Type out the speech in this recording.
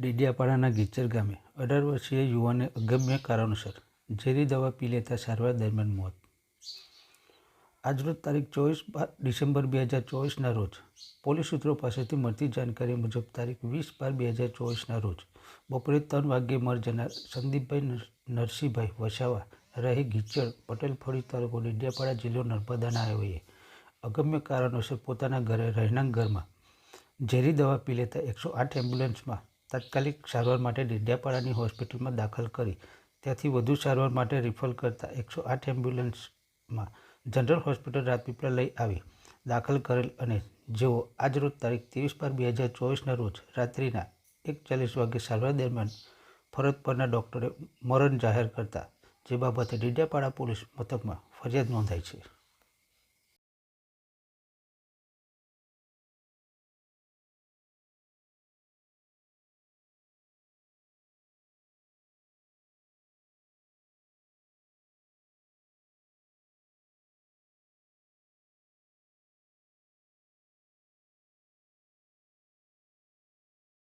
ડેડિયાપાડાના ગીચર ગામે અઢાર વર્ષીય યુવાને અગમ્ય કારણોસર ઝેરી દવા પી લેતા સારવાર દરમિયાન મોત. આજરોજ તારીખ ચોવીસ બાર ડિસેમ્બર બે હજાર ચોવીસના રોજ પોલીસ સૂત્રો પાસેથી મળતી જાણકારી મુજબ તારીખ વીસ બાર બે હજાર ચોવીસના રોજ બપોરે ત્રણ વાગ્યે મર જનાર સંદીપભાઈ નરસિંહભાઈ વસાવા રહી ગીચર પટેલ ફળી તાલુકો ડેડિયાપાડા જિલ્લો નર્મદાના આયોએ અગમ્ય કારણોસર પોતાના ઘરે રહેણાંક ઘરમાં ઝેરી દવા પી લેતા એકસો આઠ એમ્બ્યુલન્સમાં તાત્કાલિક સારવાર માટે ડેડિયાપાડાની હોસ્પિટલમાં દાખલ કરી. ત્યાંથી વધુ સારવાર માટે રિફર કરતા એકસો આઠ એમ્બ્યુલન્સમાં જનરલ હોસ્પિટલ રાજપીપળા લઈ આવી. દાખલ કરેલ અને જેઓ આજરોજ તારીખ ત્રેવીસ બાર બે હજાર ચોવીસના રોજ રાત્રિના એક ચાલીસ વાગ્યે સારવાર દરમિયાન ફરજ પરના ડૉક્ટરે મરણ જાહેર કરતા, જે બાબતે ડીડિયાપાડા પોલીસ મથકમાં ફરિયાદ નોંધાઈ છે.